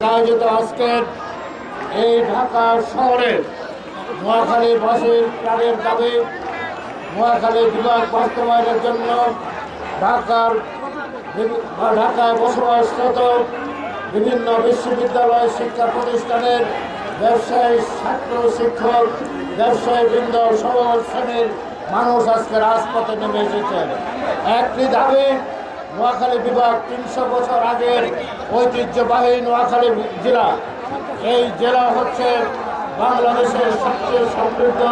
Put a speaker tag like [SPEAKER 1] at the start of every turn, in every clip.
[SPEAKER 1] আয়োজিত আজকের এই ঢাকা শহরে নোয়াখালী বাসীর প্রাণের দাবি, নোয়াখালী বিভাগ বাস্তবায়নের জন্য ঢাকার ঢাকায় বসবাসরত বিভিন্ন বিশ্ববিদ্যালয় শিক্ষা প্রতিষ্ঠানের ব্যবসায়ী, ছাত্র, শিক্ষক ব্যবসায়ী বৃন্দ সকল শ্রেণির মানুষ আজকে রাজপথে নেমে এসেছেন। একটি দাবি নোয়াখালী বিভাগ তিনশো বছর আগের ঐতিহ্যবাহী নোয়াখালী জেলা। এই জেলা হচ্ছে বাংলাদেশের সবচেয়ে সমৃদ্ধ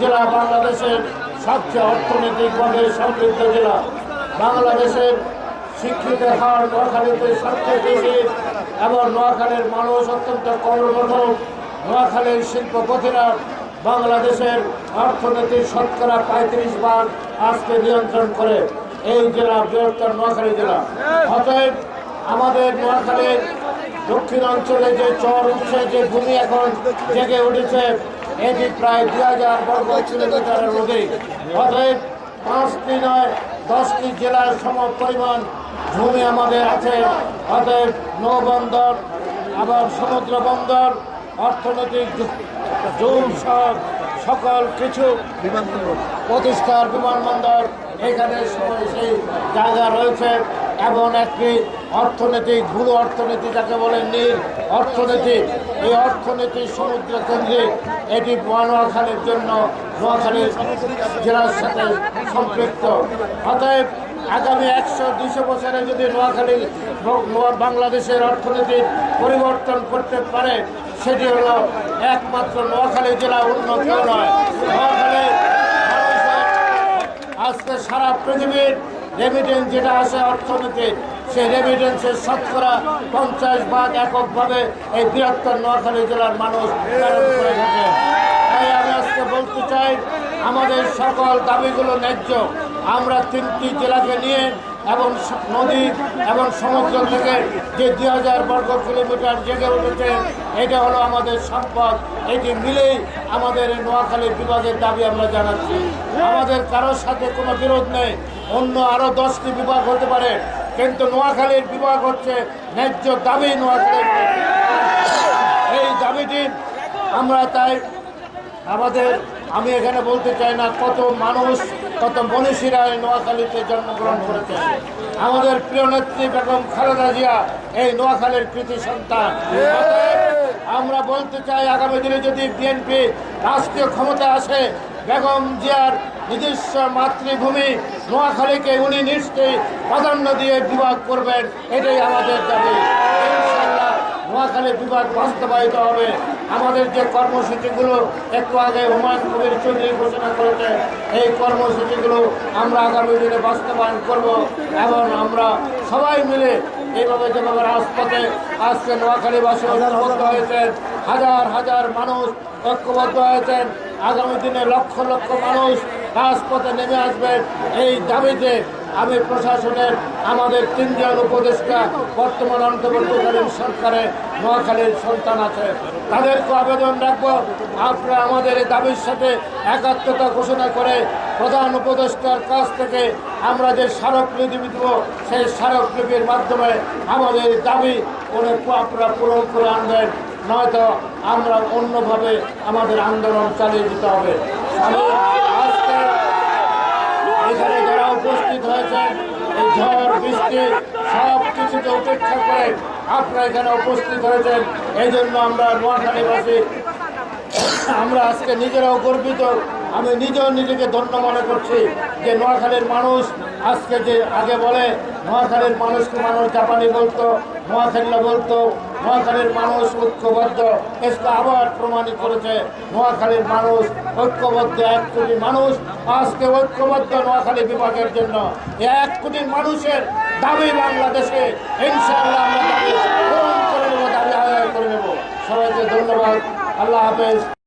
[SPEAKER 1] জেলা, বাংলাদেশের সবচেয়ে অর্থনৈতিকভাবে সমৃদ্ধ জেলা। বাংলাদেশের শিক্ষিত হার নোয়াখালীতে সবচেয়ে বেশি এবং নোয়াখালীর মানুষ অত্যন্ত কর্মঠ নোয়াখালীর শিল্পপতিরা বাংলাদেশের অর্থনীতির শতকরা পঁয়ত্রিশ ভাগ আজকে নিয়ন্ত্রণ করে। এই জেলা বৃহত্তর নোয়াখালী জেলা। অতএব আমাদের নোয়াখালীর দক্ষিণ অঞ্চলে যে চর উঠছে, যে ভূমি এখন জেগে উঠেছে, এটি প্রায় দুই হাজার বর্গ কিলোমিটারের অধিক অতএব পাঁচটি নয়, দশটি জেলার সম পরিমাণ ভূমি আমাদের আছে। অতএব নৌবন্দর, আবার সমুদ্র বন্দর, অর্থনৈতিক জুম সহ সকল কিছু প্রতিষ্ঠার বিমানবন্দর এখানে সেই জায়গা রয়েছে এবং একটি অর্থনীতি, ভুল অর্থনীতি যাকে বলে নীল অর্থনীতি। এই অর্থনীতি সমুদ্র কেন্দ্রিক এটি নোয়াখালীর জন্য নোয়াখালীর জেলার সাথে সম্পৃক্ত। অতএব আগামী একশো দুশো বছরে যদি নোয়াখালী বাংলাদেশের অর্থনীতির পরিবর্তন করতে পারে, সেটি হলো একমাত্র নোয়াখালী জেলা কেউ নয় আজকে সারা পৃথিবীর রেমিটেন্স যেটা আছে অর্থনীতি সেই রেমিটেন্সের শতকরা পঞ্চাশ ভাগ এককভাবে এই বৃহত্তর নোয়াখালী জেলার মানুষ করে থাকে। তাই আমি আজকে বলতে চাই, আমাদের সকল দাবিগুলো ন্যায্য। আমরা তিনটি জেলাকে নিয়ে এবং নদী এবং সমুদ্র থেকে যে দুই হাজার বর্গ কিলোমিটার জেগে উঠেছে, এটা হলো আমাদের সম্পদ। এটি মিলেই আমাদের নোয়াখালী বিভাগের দাবি আমরা জানাচ্ছি। আমাদের কারোর সাথে কোনো বিরোধ নেই, অন্য আরও দশটি বিভাগ হতে পারে, কিন্তু নোয়াখালীর বিভাগ হচ্ছে ন্যায্য দাবি নোয়াখালীর। এই দাবিটি আমরা তাই আমাদের, আমি এখানে বলতে চাই না কত মানুষ, কত মনীষীরা এই নোয়াখালীতে জন্মগ্রহণ করেছে। আমাদের প্রিয় নেত্রী বেগম খালেদা জিয়া, এই নোয়াখালীর কৃতি সন্তান। আমরা বলতে চাই, আগামী দিনে যদি বিএনপি রাষ্ট্রীয় ক্ষমতা আসে, বেগম জিয়ার নিজস্ব মাতৃভূমি নোয়াখালীকে উনি নিশ্চয়ই প্রাধান্য দিয়ে বিভাগ করবেন, এটাই আমাদের দাবি। নোয়াখালী বিভাগ বাস্তবায়িত হবে। আমাদের যে কর্মসূচিগুলো একটু আগে হুমায়ুন কবির চৌধুরী ঘোষণা করেছে, এই কর্মসূচিগুলো আমরা আগামী দিনে বাস্তবায়ন করব এবং আমরা সবাই মিলে এইভাবে যেভাবে রাজপথে আজকে নোয়াখালীবাসী ঐক্যবদ্ধ হয়েছেন, হাজার হাজার মানুষ ঐক্যবদ্ধ হয়েছেন, আগামী দিনে লক্ষ লক্ষ মানুষ রাজপথে নেমে আসবেন, এই দাবিতে আমি প্রশাসনের, আমাদের তিনজন উপদেষ্টা বর্তমান অন্তর্বর্তীকালীন সরকারে নোয়াখালীর সন্তান আছে। তাদেরকে আবেদন রাখব। আপনারা আমাদের এই দাবির সাথে একাত্মতা ঘোষণা করে প্রধান উপদেষ্টার কাছ থেকে আমরা যে স্মারকলিপি দিব, সেই স্মারকলিপির মাধ্যমে আমাদের দাবি করে আপনারা পূরণ করে আনবেন। নয়তো আমরা অন্যভাবে আমাদের আন্দোলন চালিয়ে যেতে হবে আমি আজকে এখানে যারা উপস্থিত হয়েছেন এই বৃষ্টি সব কিছুকে উপেক্ষা করে আপনারা এখানে উপস্থিত হয়েছেন। এই জন্য আমরা নোয়াখালীবাসী আমরা আজকে নিজেরাও গর্বিত। আমি নিজেও নিজেকে ধন্য মনে করছি যে নোয়াখালীর মানুষ আজকে যে আগে বলে, নোয়াখালীর মানুষকে মানুষ জাপানি বলতো, নোয়াখালীরা বলতো, নোয়াখালীর মানুষ ঐক্যবদ্ধ। এসকে আবার প্রমাণিত করেছে, নোয়াখালীর মানুষ ঐক্যবদ্ধ, এক কোটি মানুষ আজকে ঐক্যবদ্ধ নোয়াখালী বিভাগের জন্য। এক কোটি মানুষের দাবি বাংলাদেশে, ইনশাআল্লাহ আমরা দাবি করে নেব দাবি আদায় করে নেব? সবাইকে ধন্যবাদ। আল্লাহ হাফেজ।